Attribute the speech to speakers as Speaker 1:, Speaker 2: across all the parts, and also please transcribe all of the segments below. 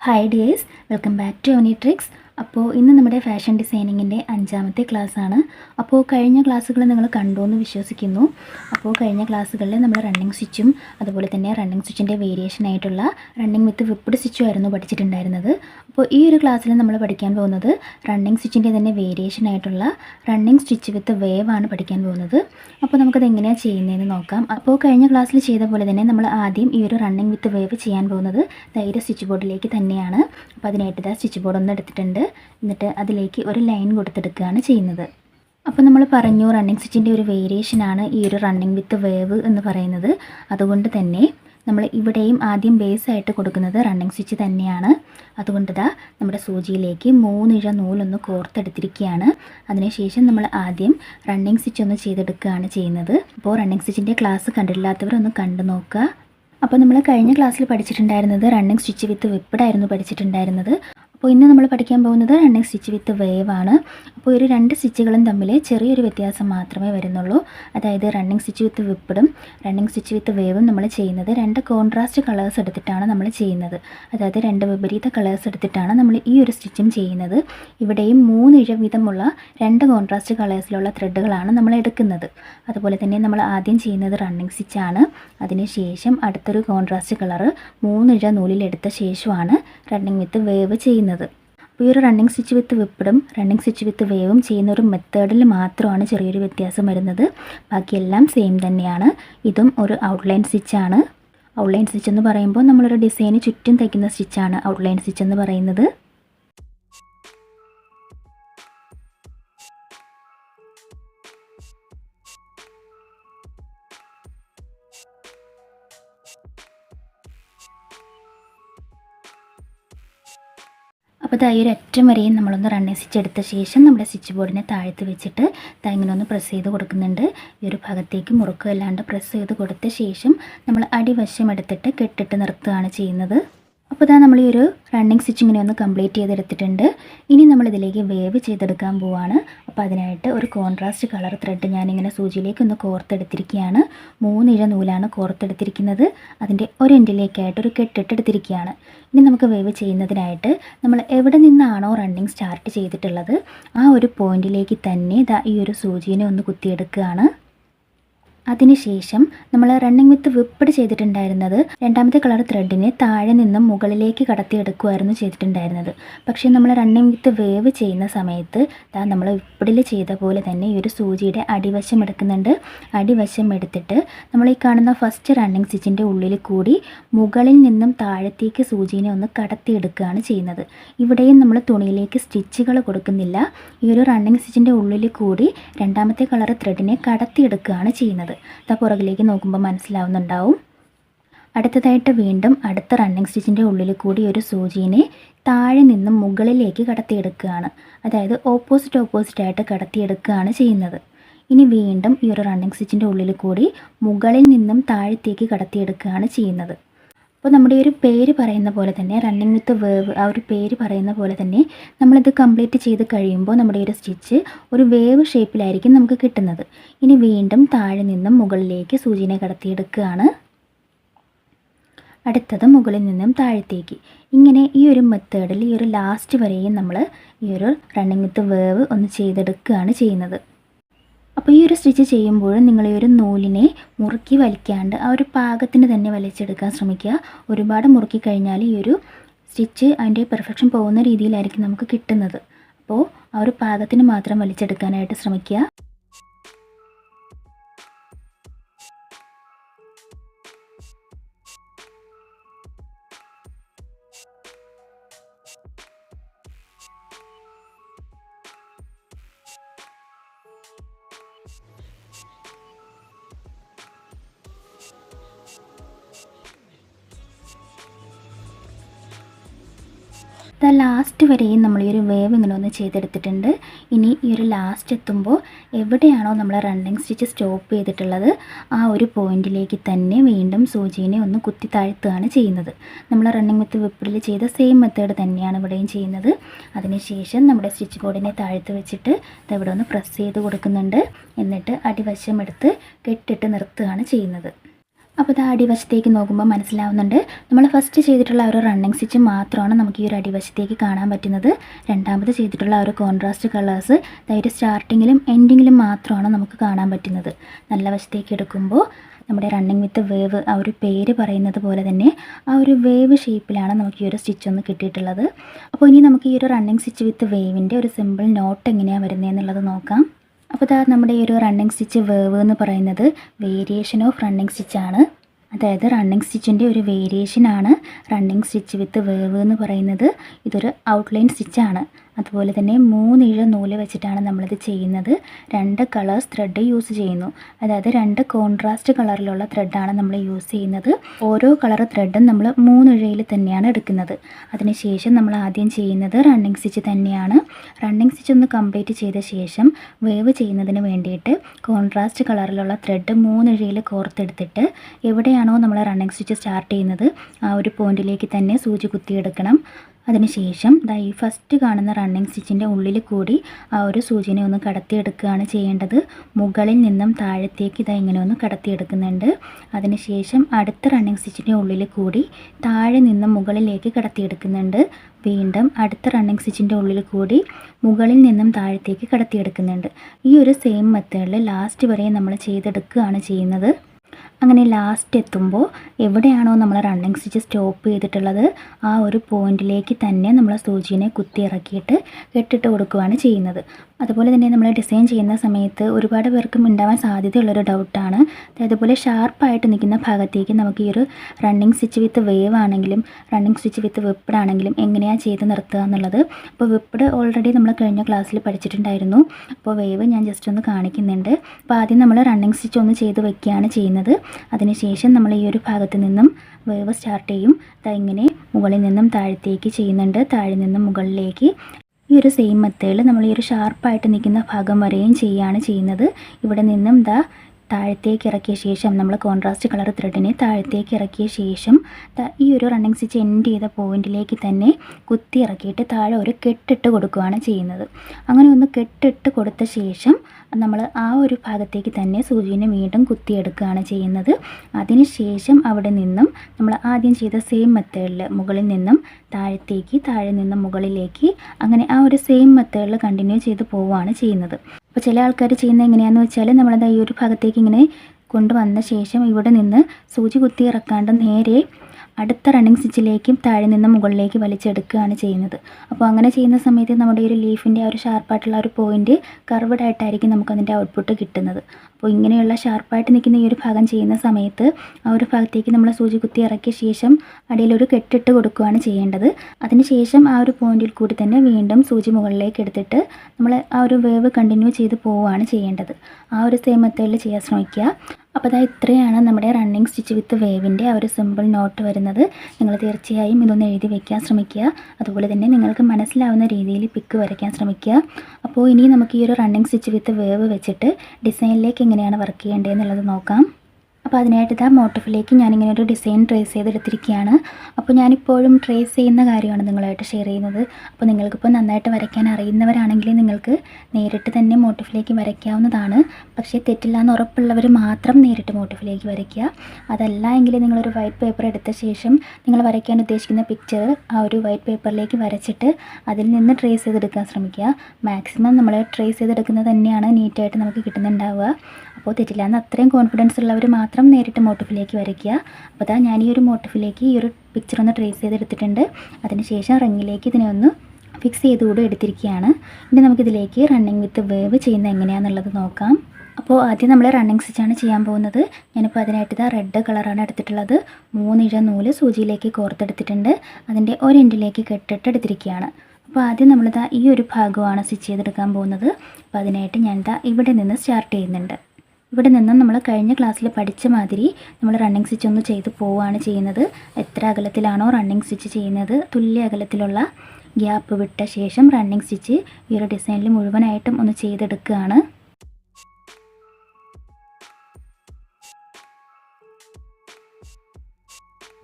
Speaker 1: hi dears welcome back to Yoni tricks അപ്പോൾ ഇന്ന് നമ്മുടെ ഫാഷൻ ഡിസൈനിങ്ങിന്റെ അഞ്ചാമത്തെ ക്ലാസ് ആണ് അപ്പോൾ കഴിഞ്ഞ ക്ലാസ്സുകൾ നിങ്ങൾ കണ്ടു എന്ന് വിശ്വസിക്കുന്നു. അപ്പോൾ കഴിഞ്ഞ ക്ലാസ്സുകളിൽ നമ്മൾ റണ്ണിങ് സ്റ്റിച്ചും അതുപോലെ തന്നെ റണ്ണിങ് സ്റ്റിച്ചിന്റെ വേരിയേഷൻ ആയിട്ടുള്ള റണ്ണിങ് വിത്ത് വിപ്പിഡ് സ്റ്റിച്ചും ആയിരുന്നു പഠിച്ചിട്ടുണ്ടായിരുന്നത്. അപ്പോൾ ഈ ഒരു ക്ലാസ്സിൽ നമ്മൾ പഠിക്കാൻ പോകുന്നത് റണ്ണിങ് സ്റ്റിച്ചിന്റെ തന്നെ വേരിയേഷൻ ആയിട്ടുള്ള റണ്ണിങ് സ്റ്റിച്ച് വിത്ത് വേവ് ആണ് പഠിക്കാൻ പോകുന്നത്. അപ്പോൾ നമുക്കത് എങ്ങനെയാണ് ചെയ്യുന്നതെന്ന് നോക്കാം. അപ്പോൾ കഴിഞ്ഞ ക്ലാസ്സിൽ ചെയ്ത പോലെ തന്നെ നമ്മൾ ആദ്യം ഈ ഒരു റണ്ണിങ് വിത്ത് വേവ് ചെയ്യാൻ പോകുന്നത് ധൈര്യ സ്റ്റിച്ച് ബോർഡിലേക്ക് തന്നെയാണ്. അപ്പോൾ അതിനായിട്ട് സ്റ്റിച്ച് ബോർഡ് ഒന്ന് എടുത്തിട്ടുണ്ട്. എന്നിട്ട് അതിലേക്ക് ഒരു ലൈൻ കൊടുത്തെടുക്കുകയാണ് ചെയ്യുന്നത്. അപ്പോൾ നമ്മൾ പറഞ്ഞു റണ്ണിങ് സ്റ്റിച്ചിന്റെ ഒരു വേരിയേഷനാണ് ഈ ഒരു റണ്ണിങ് വിത്ത് വേവ് എന്ന് പറയുന്നത്. അതുകൊണ്ട് തന്നെ നമ്മൾ ഇവിടെയും ആദ്യം ബേസ് ആയിട്ട് കൊടുക്കുന്നത് റണ്ണിങ് സ്റ്റിച്ച് തന്നെയാണ്. അതുകൊണ്ട് ഇതാ നമ്മുടെ സൂചിയിലേക്ക് മൂന്നിഴ നൂലൊന്ന് കോർത്തെടുത്തിരിക്കുകയാണ്. അതിനുശേഷം നമ്മൾ ആദ്യം റണ്ണിങ് സ്റ്റിച്ച് ഒന്ന് ചെയ്തെടുക്കുകയാണ് ചെയ്യുന്നത്. അപ്പോൾ റണ്ണിങ് സ്റ്റിച്ചിന്റെ ക്ലാസ് കണ്ടിട്ടില്ലാത്തവരൊന്ന് കണ്ടു നോക്കുക. അപ്പോൾ നമ്മൾ കഴിഞ്ഞ ക്ലാസ്സിൽ പഠിച്ചിട്ടുണ്ടായിരുന്നത് റണ്ണിങ് സ്റ്റിച്ച് വിത്ത് വിപ്പിഡായിരുന്നു പഠിച്ചിട്ടുണ്ടായിരുന്നത്. അപ്പോൾ ഇന്ന് നമ്മൾ പഠിക്കാൻ പോകുന്നത് റണ്ണിങ് സ്റ്റിച്ച് വിത്ത് വേവ് ആണ്. അപ്പോൾ ഒരു രണ്ട് സ്റ്റിച്ചുകളും തമ്മിൽ ചെറിയൊരു വ്യത്യാസം മാത്രമേ വരുന്നുള്ളൂ. അതായത് റണ്ണിങ് സ്റ്റിച്ച് വിത്ത് വിപ്പിടും റണ്ണിങ് സ്റ്റിച്ച് വിത്ത് വേവും നമ്മൾ ചെയ്യുന്നത് രണ്ട് കോൺട്രാസ്റ്റ് കളേഴ്സ് എടുത്തിട്ടാണ് നമ്മൾ ചെയ്യുന്നത്. അതായത് രണ്ട് വിപരീത കളേഴ്സ് എടുത്തിട്ടാണ് നമ്മൾ ഈ ഒരു സ്റ്റിച്ചും ചെയ്യുന്നത്. ഇവിടെയും മൂന്ന് ഇഴ രണ്ട് കോൺട്രാസ്റ്റ് കളേഴ്സിലുള്ള ത്രെഡുകളാണ് നമ്മൾ എടുക്കുന്നത്. അതുപോലെ തന്നെ നമ്മൾ ആദ്യം ചെയ്യുന്നത് റണ്ണിങ് സ്റ്റിച്ചാണ് അതിനുശേഷം അടുത്തൊരു കോൺട്രാസ്റ്റ് കളർ മൂന്നിഴ നൂലിലെടുത്ത ശേഷമാണ് റണ്ണിങ് വിത്ത് വേവ് ചെയ്യുന്നത്. അപ്പോൾ ഈ ഒരു റണ്ണിങ് സ്റ്റിച്ച് വിത്ത് വിപ്പിടും റണ്ണിങ് സ്റ്റിച്ച് വിത്ത് വേവും ചെയ്യുന്ന ഒരു മെത്തേഡിൽ മാത്രമാണ് ചെറിയൊരു വ്യത്യാസം വരുന്നത്. ബാക്കിയെല്ലാം സെയിം തന്നെയാണ്. ഇതും ഒരു ഔട്ട്ലൈൻ സ്റ്റിച്ചാണ് ഔട്ട്ലൈൻ സ്റ്റിച്ച് എന്ന് പറയുമ്പോൾ നമ്മളൊരു ഡിസൈന് ചുറ്റും തയ്ക്കുന്ന സ്റ്റിച്ചാണ് ഔട്ട്ലൈൻ സ്റ്റിച്ച് എന്ന് പറയുന്നത്. അപ്പോൾ ഇതാ ഒരു അറ്റം വരെയും നമ്മളൊന്ന് റണ്ണി സ്റ്റിച്ച് എടുത്ത ശേഷം നമ്മുടെ സ്റ്റിച്ച് ബോർഡിനെ താഴ്ത്ത് വെച്ചിട്ട് ഇതാ ഇങ്ങനെ ഒന്ന് പ്രസ് ചെയ്ത് കൊടുക്കുന്നുണ്ട്. ഈ ഒരു ഭാഗത്തേക്ക് മുറുക്കമില്ലാണ്ട് പ്രസ് ചെയ്ത് കൊടുത്ത ശേഷം നമ്മൾ അടിവശം എടുത്തിട്ട് കെട്ടിട്ട് നിർത്തുകയാണ് ചെയ്യുന്നത്. അപ്പോൾ ഇതാ നമ്മൾ ഈ ഒരു റണ്ണിങ് സ്റ്റിച്ച് ഇങ്ങനെ ഒന്ന് കംപ്ലീറ്റ് ചെയ്തെടുത്തിട്ടുണ്ട്. ഇനി നമ്മളിതിലേക്ക് വേവ് ചെയ്തെടുക്കാൻ പോവാണ്. അപ്പോൾ അതിനായിട്ട് ഒരു കോൺട്രാസ്റ്റ് കളർ ത്രെഡ് ഞാനിങ്ങനെ സൂചിയിലേക്ക് ഒന്ന് കോർത്തെടുത്തിരിക്കുകയാണ് മൂന്നിഴ നൂലാണ് കോർത്തെടുത്തിരിക്കുന്നത്. അതിന്റെ ഒരു ഒരു കെട്ടിട്ടെടുത്തിരിക്കുകയാണ് ഇനി നമുക്ക് വേവ് ചെയ്യുന്നതിനായിട്ട് നമ്മൾ എവിടെ നിന്നാണോ റണ്ണിങ് സ്റ്റാർട്ട് ചെയ്തിട്ടുള്ളത് ആ ഒരു പോയിന്റിലേക്ക് തന്നെ ഇതാ ഈ ഒരു സൂചിനെ ഒന്ന് കുത്തിയെടുക്കുകയാണ്. അതിനുശേഷം നമ്മൾ റണ്ണിങ് വിത്ത് വിപ്പിഡ് ചെയ്തിട്ടുണ്ടായിരുന്നത് രണ്ടാമത്തെ കളർ ത്രെഡിനെ താഴെ നിന്നും മുകളിലേക്ക് കടത്തിയെടുക്കുമായിരുന്നു ചെയ്തിട്ടുണ്ടായിരുന്നത്. പക്ഷേ നമ്മൾ റണ്ണിങ് വിത്ത് വേവ് ചെയ്യുന്ന സമയത്ത് ദാ നമ്മൾ വിപ്പഡിൽ ചെയ്ത പോലെ തന്നെ ഈ ഒരു സൂചിയുടെ അടിവശം എടുക്കുന്നുണ്ട്. അടിവശം എടുത്തിട്ട് നമ്മൾ ഈ കാണുന്ന ഫസ്റ്റ് റണ്ണിങ് സ്റ്റിച്ചിന്റെ ഉള്ളിൽ കൂടി മുകളിൽ നിന്നും താഴത്തേക്ക് സൂചിനെ ഒന്ന് കടത്തിയെടുക്കുകയാണ് ചെയ്യുന്നത്. ഇവിടെയും നമ്മൾ തുണിയിലേക്ക് സ്റ്റിച്ചുകൾ കൊടുക്കുന്നില്ല. ഈ ഒരു റണ്ണിങ് സ്റ്റിച്ചിന്റെ ഉള്ളിൽ കൂടി രണ്ടാമത്തെ കളർ ത്രെഡിനെ കടത്തിയെടുക്കുകയാണ് ചെയ്യുന്നത്. ഇതാ പുറകിലേക്ക് നോക്കുമ്പോൾ മനസ്സിലാവുന്നുണ്ടാവും. അടുത്തതായിട്ട് വീണ്ടും അടുത്ത റണ്ണിങ് സ്റ്റിച്ചിന്റെ ഉള്ളിൽ കൂടി ഒരു സൂചിനെ താഴെ നിന്നും മുകളിലേക്ക് കടത്തിയെടുക്കുകയാണ്. അതായത് ഓപ്പോസിറ്റ് ഓപ്പോസിറ്റ് ആയിട്ട് കടത്തിയെടുക്കുകയാണ് ചെയ്യുന്നത്. ഇനി വീണ്ടും ഈ ഒരു റണ്ണിങ് സ്റ്റിച്ചിന്റെ ഉള്ളിൽ കൂടി മുകളിൽ നിന്നും താഴത്തേക്ക് കടത്തിയെടുക്കുകയാണ് ചെയ്യുന്നത്. അപ്പോൾ നമ്മുടെ ഒരു പേര് പറയുന്ന പോലെ തന്നെ റണ്ണിങ് വിത്ത് വേവ് ആ ഒരു പേര് പറയുന്ന പോലെ തന്നെ നമ്മളിത് കംപ്ലീറ്റ് ചെയ്ത് കഴിയുമ്പോൾ നമ്മുടെ ഒരു സ്റ്റിച്ച് ഒരു വേവ് ഷേപ്പിലായിരിക്കും നമുക്ക് കിട്ടുന്നത്. ഇനി വീണ്ടും താഴെ നിന്നും മുകളിലേക്ക് സൂചിനെ കടത്തിയെടുക്കുകയാണ്. അടുത്തത് മുകളിൽ നിന്നും താഴത്തേക്ക്. ഇങ്ങനെ ഈ ഒരു മെത്തേഡിൽ ഈ ഒരു ലാസ്റ്റ് വരെയും നമ്മൾ ഈ ഒരു റണ്ണിങ് വിത്ത് വേവ് ഒന്ന് ചെയ്തെടുക്കുകയാണ് ചെയ്യുന്നത്. അപ്പോൾ ഈ ഒരു സ്റ്റിച്ച് ചെയ്യുമ്പോൾ നിങ്ങൾ ഈ ഒരു നൂലിനെ മുറുക്കി വലിക്കാണ്ട് ആ ഒരു പാകത്തിന് തന്നെ വലിച്ചെടുക്കാൻ ശ്രമിക്കുക. ഒരുപാട് മുറുക്കി കഴിഞ്ഞാൽ ഈ ഒരു സ്റ്റിച്ച് അതിന്റെ പെർഫെക്ഷൻ പോകുന്ന രീതിയിലായിരിക്കും നമുക്ക് കിട്ടുന്നത്. അപ്പോൾ ആ ഒരു പാകത്തിന് മാത്രം വലിച്ചെടുക്കാനായിട്ട് ശ്രമിക്കുക. ദ ലാസ്റ്റ് വരെയും നമ്മൾ ഈ ഒരു വേവ് ഇങ്ങനെ ഒന്ന് ചെയ്തെടുത്തിട്ടുണ്ട്. ഇനി ഈ ഒരു ലാസ്റ്റ് എത്തുമ്പോൾ എവിടെയാണോ നമ്മൾ റണ്ണിങ് സ്റ്റിച്ച് സ്റ്റോപ്പ് ചെയ്തിട്ടുള്ളത് ആ ഒരു പോയിന്റിലേക്ക് തന്നെ വീണ്ടും സൂചിനെ ഒന്ന് കുത്തി താഴ്ത്തുകയാണ് ചെയ്യുന്നത്. നമ്മൾ റണ്ണിങ് വിത്ത് വിപ്പിൽ ചെയ്ത സെയിം മെത്തേഡ് തന്നെയാണ് ഇവിടെയും ചെയ്യുന്നത്. അതിനുശേഷം നമ്മുടെ സ്റ്റിച്ച് ബോർഡിനെ താഴ്ത്ത് വെച്ചിട്ട് ഇതെവിടെ ഒന്ന് പ്രസ് ചെയ്ത് കൊടുക്കുന്നുണ്ട്. എന്നിട്ട് അടിവശം എടുത്ത് കെട്ടിട്ട് നിർത്തുകയാണ് ചെയ്യുന്നത്. അപ്പോൾ ഇത് അടിവശത്തേക്ക് നോക്കുമ്പോൾ മനസ്സിലാവുന്നുണ്ട്. നമ്മൾ ഫസ്റ്റ് ചെയ്തിട്ടുള്ള ഒരു റണ്ണിങ് സ്റ്റിച്ച് മാത്രമാണ് നമുക്ക് ഈ ഒരു അടിവശത്തേക്ക് കാണാൻ പറ്റുന്നത്. രണ്ടാമത് ചെയ്തിട്ടുള്ള ഒരു കോൺട്രാസ്റ്റ് കളേഴ്സ് അതായത് സ്റ്റാർട്ടിങ്ങിലും എൻഡിങ്ങിലും മാത്രമാണ് നമുക്ക് കാണാൻ പറ്റുന്നത്. നല്ല വശത്തേക്ക് എടുക്കുമ്പോൾ നമ്മുടെ റണ്ണിങ് വിത്ത് വേവ് ആ ഒരു പേര് പറയുന്നത് പോലെ തന്നെ ആ ഒരു വേവ് ഷേപ്പിലാണ് നമുക്ക് ഈ ഒരു സ്റ്റിച്ച് ഒന്ന് കിട്ടിയിട്ടുള്ളത്. അപ്പോൾ ഇനി നമുക്ക് ഈ ഒരു റണ്ണിങ് സ്റ്റിച്ച് വിത്ത് വേവിന്റെ ഒരു സിമ്പിൾ നോട്ട് എങ്ങനെയാണ് വരുന്നത് എന്നുള്ളത് നോക്കാം. അപ്പോൾ ഇതാ നമ്മുടെ ഈ ഒരു റണ്ണിങ് സ്റ്റിച്ച് വേവ് എന്ന് പറയുന്നത് വേരിയേഷൻ ഓഫ് റണ്ണിങ് സ്റ്റിച്ചാണ് അതായത് റണ്ണിങ് സ്റ്റിച്ചിന്റെ ഒരു വേരിയേഷനാണ് റണ്ണിങ് സ്റ്റിച്ച് വിത്ത് വേവ് എന്ന് പറയുന്നത്. ഇതൊരു ഔട്ട്ലൈൻ സ്റ്റിച്ചാണ് അതുപോലെ തന്നെ മൂന്നിഴ നൂൽ വെച്ചിട്ടാണ് നമ്മളിത് ചെയ്യുന്നത്. രണ്ട് കളേഴ്സ് ത്രെഡ് യൂസ് ചെയ്യുന്നു. അതായത് രണ്ട് കോൺട്രാസ്റ്റ് കളറിലുള്ള ത്രെഡാണ് നമ്മൾ യൂസ് ചെയ്യുന്നത്. ഓരോ കളർ ത്രെഡും നമ്മൾ മൂന്നിഴയിൽ തന്നെയാണ് എടുക്കുന്നത്. അതിനുശേഷം നമ്മൾ ആദ്യം ചെയ്യുന്നത് റണ്ണിങ് സ്റ്റിച്ച് തന്നെയാണ്. റണ്ണിങ് സ്റ്റിച്ച് ഒന്ന് കംപ്ലീറ്റ് ചെയ്ത ശേഷം വേവ് ചെയ്യുന്നതിന് വേണ്ടിയിട്ട് കോൺട്രാസ്റ്റ് കളറിലുള്ള ത്രെഡ് മൂന്നിഴയിൽ കോർത്തെടുത്തിട്ട് എവിടെയാണോ നമ്മൾ റണ്ണിങ് സ്റ്റിച്ച് സ്റ്റാർട്ട് ചെയ്യുന്നത് ആ ഒരു പോയിന്റിലേക്ക് തന്നെ സൂചി കുത്തിയെടുക്കണം. അതിനുശേഷം ദൈ ഫസ്റ്റ് കാണുന്ന റണ്ണിങ് സ്റ്റിച്ചിന്റെ ഉള്ളിൽ കൂടി ആ ഒരു സൂചിനെ ഒന്ന് കടത്തിയെടുക്കുകയാണ് ചെയ്യേണ്ടത്. മുകളിൽ നിന്നും താഴത്തേക്ക് ഇതാ ഇങ്ങനെ ഒന്ന് കടത്തിയെടുക്കുന്നുണ്ട്. അതിനുശേഷം അടുത്ത റണ്ണിങ് സ്റ്റിച്ചിന്റെ ഉള്ളിൽ കൂടി താഴെ നിന്നും മുകളിലേക്ക് കടത്തിയെടുക്കുന്നുണ്ട്. വീണ്ടും അടുത്ത റണ്ണിങ് സ്റ്റിച്ചിന്റെ ഉള്ളിൽ കൂടി മുകളിൽ നിന്നും താഴത്തേക്ക് കടത്തിയെടുക്കുന്നുണ്ട്. ഈ ഒരു സെയിം മെത്തേഡിൽ ലാസ്റ്റ് വരെ നമ്മൾ ചെയ്തെടുക്കുകയാണ് ചെയ്യുന്നത്. അങ്ങനെ ലാസ്റ്റ് എത്തുമ്പോൾ എവിടെയാണോ നമ്മൾ റണ്ണിങ് സ്റ്റിച്ച് സ്റ്റോപ്പ് ചെയ്തിട്ടുള്ളത് ആ ഒരു പോയിന്റിലേക്ക് തന്നെ നമ്മൾ സൂചിനെ കുത്തി ഇറക്കിയിട്ട് കെട്ടിട്ട് കൊടുക്കുകയാണ് ചെയ്യുന്നത്. അതുപോലെ തന്നെ നമ്മൾ ഡിസൈൻ ചെയ്യുന്ന സമയത്ത് ഒരുപാട് പേർക്കും ഉണ്ടാവാൻ സാധ്യതയുള്ളൊരു ഡൗട്ടാണ് അതേപോലെ ഷാർപ്പായിട്ട് നിൽക്കുന്ന ഭാഗത്തേക്ക് നമുക്ക് ഈ ഒരു റണ്ണിങ് സ്റ്റിച്ച് വിത്ത് വേവ് ആണെങ്കിലും റണ്ണിങ് സ്റ്റിച്ച് വിത്ത് വിപ്പിഡ് ആണെങ്കിലും എങ്ങനെയാണ് ചെയ്ത് നിർത്തുക എന്നുള്ളത്. അപ്പോൾ വിപ്പിഡ് ഓൾറെഡി നമ്മൾ കഴിഞ്ഞ ക്ലാസ്സിൽ പഠിച്ചിട്ടുണ്ടായിരുന്നു. അപ്പോൾ വേവ് ഞാൻ ജസ്റ്റ് ഒന്ന് കാണിക്കുന്നുണ്ട്. അപ്പോൾ ആദ്യം നമ്മൾ റണ്ണിങ് സ്റ്റിച്ച് ഒന്ന് ചെയ്ത് വെക്കുകയാണ് ചെയ്യുന്നത്. അതിനുശേഷം നമ്മൾ ഈ ഒരു ഭാഗത്ത് നിന്നും വേവ് സ്റ്റാർട്ട് ചെയ്യും. ഇങ്ങനെ മുകളിൽ നിന്നും താഴത്തേക്ക് ചെയ്യുന്നുണ്ട്. താഴെ നിന്നും മുകളിലേക്ക് ഈ ഒരു സെയിം മെത്തേഡിൽ നമ്മൾ ഈ ഒരു ഷാർപ്പായിട്ട് നിൽക്കുന്ന ഭാഗം വരെയും ചെയ്യുകയാണ് ചെയ്യുന്നത്. ഇവിടെ നിന്നും ദാ താഴത്തേക്ക് ഇറക്കിയ ശേഷം നമ്മൾ കോൺട്രാസ്റ്റ് കളർ ത്രെഡിനെ താഴത്തേക്ക് ഇറക്കിയ ശേഷം ഈ ഒരു റണ്ണിങ് സ്റ്റിച്ച് എൻഡ് ചെയ്ത പോയിന്റിലേക്ക് തന്നെ കുത്തി ഇറക്കിയിട്ട് താഴെ ഒരു കെട്ടിട്ട് കൊടുക്കുകയാണ് ചെയ്യുന്നത്. അങ്ങനെ ഒന്ന് കെട്ടിട്ട് കൊടുത്ത ശേഷം നമ്മൾ ആ ഒരു ഭാഗത്തേക്ക് തന്നെ സൂചിനെ വീണ്ടും കുത്തിയെടുക്കുകയാണ് ചെയ്യുന്നത്. അതിനുശേഷം അവിടെ നിന്നും നമ്മൾ ആദ്യം ചെയ്ത സെയിം മെത്തേഡിൽ മുകളിൽ നിന്നും താഴത്തേക്ക് താഴെ നിന്നും മുകളിലേക്ക് അങ്ങനെ ആ ഒരു സെയിം മെത്തേഡിൽ കണ്ടിന്യൂ ചെയ്ത് പോവുകയാണ് ചെയ്യുന്നത്. അപ്പോൾ ചില ആൾക്കാർ ചെയ്യുന്നത് എങ്ങനെയാണെന്ന് വെച്ചാൽ നമ്മളത് ഈ ഒരു ഭാഗത്തേക്ക് ഇങ്ങനെ കൊണ്ടുവന്ന ശേഷം ഇവിടെ നിന്ന് സൂചി കുത്തി ഇറക്കാണ്ട് നേരെ അടുത്ത റണ്ണിങ് സ്റ്റിച്ചിലേക്കും താഴെ നിന്ന് മുകളിലേക്ക് വലിച്ചെടുക്കുകയാണ് ചെയ്യുന്നത്. അപ്പോൾ അങ്ങനെ ചെയ്യുന്ന സമയത്ത് നമ്മുടെ ഒരു ലീഫിന്റെ ആ ഒരു ഷാർപ്പായിട്ടുള്ള ഒരു പോയിന്റ് കർവഡ് ആയിട്ടായിരിക്കും നമുക്കതിന്റെ ഔട്ട്പുട്ട് കിട്ടുന്നത്. അപ്പോൾ ഇങ്ങനെയുള്ള ഷാർപ്പായിട്ട് നിൽക്കുന്ന ഈ ഒരു ഭാഗം ചെയ്യുന്ന സമയത്ത് ആ ഒരു ഭാഗത്തേക്ക് നമ്മൾ സൂചി കുത്തി ഇറക്കിയ ശേഷം അടിയിലൊരു കെട്ടിട്ട് കൊടുക്കുകയാണ് ചെയ്യേണ്ടത്. അതിനുശേഷം ആ ഒരു പോയിന്റിൽ കൂടി തന്നെ വീണ്ടും സൂചി മുകളിലേക്ക് എടുത്തിട്ട് നമ്മൾ ആ ഒരു വേവ് കണ്ടിന്യൂ ചെയ്ത് പോവുകയാണ് ചെയ്യേണ്ടത്. ആ ഒരു സേമത്തേൽ ചെയ്യാൻ ശ്രമിക്കുക. അപ്പോൾ അതാ ഇത്രയാണ് നമ്മുടെ റണ്ണിങ് സ്റ്റിച്ച് വിത്ത് വേവിന്റെ ആ ഒരു സിമ്പിൾ നോട്ട് വരുന്നത്. നിങ്ങൾ തീർച്ചയായും ഇതൊന്ന് എഴുതി വയ്ക്കാൻ ശ്രമിക്കുക. അതുപോലെ തന്നെ നിങ്ങൾക്ക് മനസ്സിലാവുന്ന രീതിയിൽ പിക്ക് വരയ്ക്കാൻ ശ്രമിക്കുക. അപ്പോൾ ഇനി നമുക്ക് ഈ ഒരു റണ്ണിങ് സ്റ്റിച്ച് വിത്ത് വേവ് വെച്ചിട്ട് ഡിസൈനിലേക്ക് എങ്ങനെയാണ് വർക്ക് ചെയ്യേണ്ടതെന്നുള്ളത് നോക്കാം. അപ്പോൾ അതിനായിട്ട് ഇതാ മോട്ടോഫിലേക്ക് ഞാനിങ്ങനെ ഒരു ഡിസൈൻ ട്രേസ് ചെയ്തെടുത്തിരിക്കുകയാണ്. അപ്പോൾ ഞാനിപ്പോഴും ട്രേസ് ചെയ്യുന്ന കാര്യമാണ് നിങ്ങളായിട്ട് ഷെയർ ചെയ്യുന്നത്. അപ്പോൾ നിങ്ങൾക്കിപ്പോൾ നന്നായിട്ട് വരയ്ക്കാൻ അറിയുന്നവരാണെങ്കിൽ നിങ്ങൾക്ക് നേരിട്ട് തന്നെ മോട്ടോഫിലേക്ക് വരയ്ക്കാവുന്നതാണ്. പക്ഷേ തെറ്റില്ല എന്ന് ഉറപ്പുള്ളവർ മാത്രം നേരിട്ട് മോട്ടോഫിലേക്ക് വരയ്ക്കുക. അതല്ല എങ്കിൽ നിങ്ങളൊരു വൈറ്റ് പേപ്പർ എടുത്ത ശേഷം നിങ്ങൾ വരയ്ക്കാൻ ഉദ്ദേശിക്കുന്ന പിക്ചർ ആ ഒരു വൈറ്റ് പേപ്പറിലേക്ക് വരച്ചിട്ട് അതിൽ നിന്ന് ട്രേസ് ചെയ്തെടുക്കാൻ ശ്രമിക്കുക. മാക്സിമം നമ്മൾ ട്രേസ് ചെയ്തെടുക്കുന്നത് തന്നെയാണ് നീറ്റായിട്ട് നമുക്ക് കിട്ടുന്നുണ്ടാവുക. അപ്പോൾ തെറ്റില്ല. എന്ന് അത്രയും കോൺഫിഡൻസ് ഉള്ളവർ മാത്രം നേരിട്ട് മോട്ടിഫിലേക്ക് വരയ്ക്കുക. അപ്പോൾ അതാ ഞാൻ ഈ ഒരു മോട്ടിഫിലേക്ക് ഈ ഒരു പിക്ചർ ഒന്ന് ട്രേസ് ചെയ്തെടുത്തിട്ടുണ്ട്. അതിനുശേഷം റിങ്ങിലേക്ക് ഇതിനെ ഒന്ന് ഫിക്സ് ചെയ്തുകൂടെ എടുത്തിരിക്കുകയാണ്. ഇനി നമുക്കിതിലേക്ക് റണ്ണിങ് വിത്ത് വേവ് ചെയ്യുന്ന എങ്ങനെയാണെന്നുള്ളത് നോക്കാം. അപ്പോൾ ആദ്യം നമ്മൾ റണ്ണിങ് സ്റ്റിച്ചാണ് ചെയ്യാൻ പോകുന്നത്. ഞാനിപ്പോൾ അതിനായിട്ട് ഇതാ റെഡ് കളറാണ് എടുത്തിട്ടുള്ളത്. മൂന്നിഴ നൂൽ സൂചിയിലേക്ക് കോർത്തെടുത്തിട്ടുണ്ട്. അതിന്റെ ഒരെൻഡിലേക്ക് കെട്ടിട്ട് എടുത്തിരിക്കുകയാണ്. അപ്പോൾ ആദ്യം നമ്മളിതാ ഈ ഒരു ഭാഗമാണ് സ്റ്റിച്ച് ചെയ്തെടുക്കാൻ പോകുന്നത്. അപ്പോൾ അതിനായിട്ട് ഞാൻ ഇതാ ഇവിടെ നിന്ന് സ്റ്റാർട്ട് ചെയ്യുന്നുണ്ട്. ഇവിടെ നിന്നും നമ്മൾ കഴിഞ്ഞ ക്ലാസ്സിൽ പഠിച്ച മാതിരി നമ്മൾ റണ്ണിങ് സ്റ്റിച്ച് ഒന്ന് ചെയ്ത് പോവുകയാണ് ചെയ്യുന്നത്. എത്ര അകലത്തിലാണോ റണ്ണിങ് സ്റ്റിച്ച് ചെയ്യുന്നത്. തുല്യ അകലത്തിലുള്ള ഗ്യാപ്പ് വിട്ട ശേഷം റണ്ണിങ് സ്റ്റിച്ച് ഈ ഒരു ഡിസൈനിൽ മുഴുവനായിട്ടും ഒന്ന് ചെയ്തെടുക്കുകയാണ്.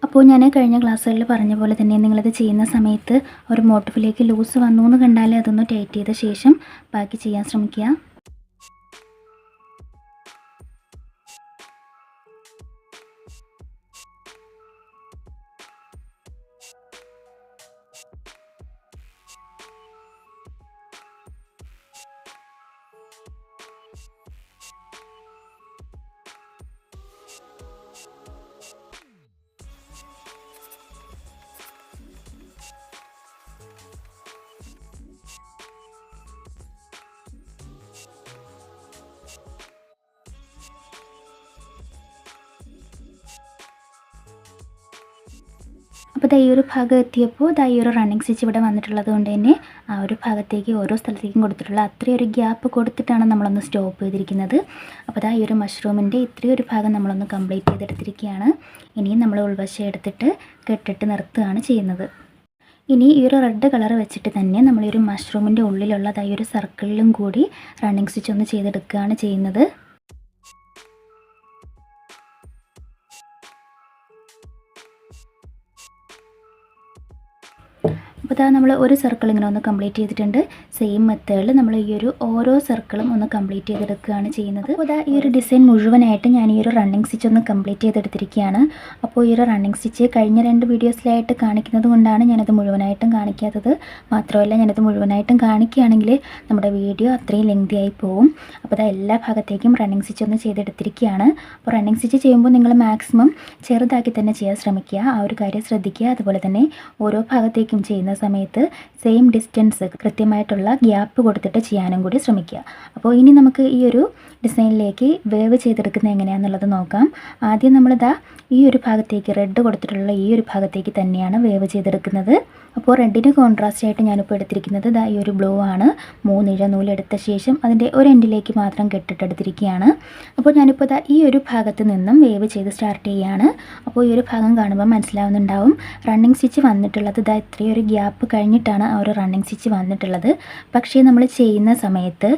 Speaker 1: അപ്പോൾ ഞാൻ കഴിഞ്ഞ ക്ലാസ്സുകളിൽ പറഞ്ഞ പോലെ തന്നെ നിങ്ങളിത് ചെയ്യുന്ന സമയത്ത് ഒരു മോട്ടിഫിലേക്ക് ലൂസ് വന്നു എന്ന് കണ്ടാൽ അതൊന്ന് ടൈറ്റ് ചെയ്ത ശേഷം ബാക്കി ചെയ്യാൻ ശ്രമിക്കുക. അപ്പോൾ ദാ ഈ ഒരു ഭാഗം എത്തിയപ്പോൾ ദാ ഈ ഒരു റണ്ണിങ് സ്റ്റിച്ച് ഇവിടെ വന്നിട്ടുള്ളത് കൊണ്ട് തന്നെ ആ ഒരു ഭാഗത്തേക്ക് ഓരോ സ്ഥലത്തേക്കും കൊടുത്തിട്ടുള്ള അത്രയും ഒരു ഗ്യാപ്പ് കൊടുത്തിട്ടാണ് നമ്മളൊന്ന് സ്റ്റോപ്പ് ചെയ്തിരിക്കുന്നത്. അപ്പോൾ ദാ ഈ ഒരു മഷ്റൂമിന്റെ ഇത്രയും ഒരു ഭാഗം നമ്മളൊന്ന് കംപ്ലീറ്റ് ചെയ്തെടുത്തിരിക്കുകയാണ്. ഇനിയും നമ്മൾ ഉൾവശം എടുത്തിട്ട് കെട്ടിട്ട് നിർത്തുകയാണ് ചെയ്യുന്നത്. ഇനി ഈ ഒരു റെഡ് കളർ വെച്ചിട്ട് തന്നെ നമ്മൾ ഈ ഒരു മഷ്റൂമിന്റെ ഉള്ളിലുള്ള ദാ ഈ ഒരു സർക്കിളിലും കൂടി റണ്ണിങ് സ്റ്റിച്ച് ഒന്ന് ചെയ്തെടുക്കുകയാണ് ചെയ്യുന്നത്. അപ്പോൾ ഇതാ നമ്മൾ ഒരു സർക്കിൾ ഇങ്ങനെ ഒന്ന് കംപ്ലീറ്റ് ചെയ്തിട്ടുണ്ട്. സെയിം മെത്തേഡിൽ നമ്മൾ ഈ ഒരു ഓരോ സർക്കിളും ഒന്ന് കംപ്ലീറ്റ് ചെയ്തെടുക്കുകയാണ് ചെയ്യുന്നത്. അപ്പോൾ ഇതാ ഈ ഒരു ഡിസൈൻ മുഴുവനായിട്ട് ഞാൻ ഈ ഒരു റണ്ണിങ് സ്റ്റിച്ച് ഒന്ന് കംപ്ലീറ്റ് ചെയ്തെടുത്തിരിക്കുകയാണ്. അപ്പോൾ ഈ ഒരു റണ്ണിങ് സ്റ്റിച്ച് കഴിഞ്ഞ രണ്ട് വീഡിയോസിലായിട്ട് കാണിക്കുന്നത് കൊണ്ടാണ് ഞാനത് മുഴുവനായിട്ടും കാണിക്കാത്തത്. മാത്രമല്ല ഞാനത് മുഴുവനായിട്ടും കാണിക്കുകയാണെങ്കിൽ നമ്മുടെ വീഡിയോ അത്രയും ലെങ്തി ആയി പോവും. അപ്പോൾ ഇതാ എല്ലാ ഭാഗത്തേക്കും റണ്ണിങ് സ്റ്റിച്ച് ഒന്ന് ചെയ്തെടുത്തിരിക്കുകയാണ്. അപ്പോൾ റണ്ണിങ് സ്റ്റിച്ച് ചെയ്യുമ്പോൾ നിങ്ങൾ മാക്സിമം ചെറുതാക്കി തന്നെ ചെയ്യാൻ ശ്രമിക്കുക. ആ ഒരു കാര്യം ശ്രദ്ധിക്കുക. അതുപോലെ തന്നെ ഓരോ ഭാഗത്തേക്കും ചെയ്യുന്ന സമയത്ത് സെയിം ഡിസ്റ്റൻസ് കൃത്യമായിട്ടുള്ള ഗ്യാപ്പ് കൊടുത്തിട്ട് ചെയ്യാനും കൂടി ശ്രമിക്കുക. അപ്പോൾ ഇനി നമുക്ക് ഈ ഒരു ഡിസൈനിലേക്ക് വേവ് ചെയ്തെടുക്കുന്നത് എങ്ങനെയാണെന്നുള്ളത് നോക്കാം. ആദ്യം നമ്മളിതാ ഈ ഒരു ഭാഗത്തേക്ക് റെഡ് കൊടുത്തിട്ടുള്ള ഈ ഒരു ഭാഗത്തേക്ക് തന്നെയാണ് വേവ് ചെയ്തെടുക്കുന്നത്. അപ്പോൾ റെഡിന് കോൺട്രാസ്റ്റ് ആയിട്ട് ഞാനിപ്പോൾ എടുത്തിരിക്കുന്നത് ഇതാ ഈ ഒരു ബ്ലൂ ആണ്. മൂന്നിഴ നൂലെടുത്ത ശേഷം അതിന്റെ ഒരു എൻഡിലേക്ക് മാത്രം കെട്ടിട്ടെടുത്തിരിക്കുകയാണ് അപ്പോൾ ഞാനിപ്പോൾ ഇതാ ഈ ഒരു ഭാഗത്ത് നിന്നും വേവ് ചെയ്ത് സ്റ്റാർട്ട് ചെയ്യുകയാണ്. അപ്പോൾ ഈ ഒരു ഭാഗം കാണുമ്പോൾ മനസ്സിലാവുന്നുണ്ടാവും. റണ്ണിങ് സ്റ്റിച്ച് വന്നിട്ടുള്ളത് ഇതാ ഇത്രയും ഒരു ഗ്യാപ്പ് കഴിഞ്ഞിട്ടാണ് ആ ഒരു റണ്ണിങ് സ്റ്റിച്ച് വന്നിട്ടുള്ളത്. പക്ഷേ നമ്മൾ ചെയ്യുന്ന സമയത്ത്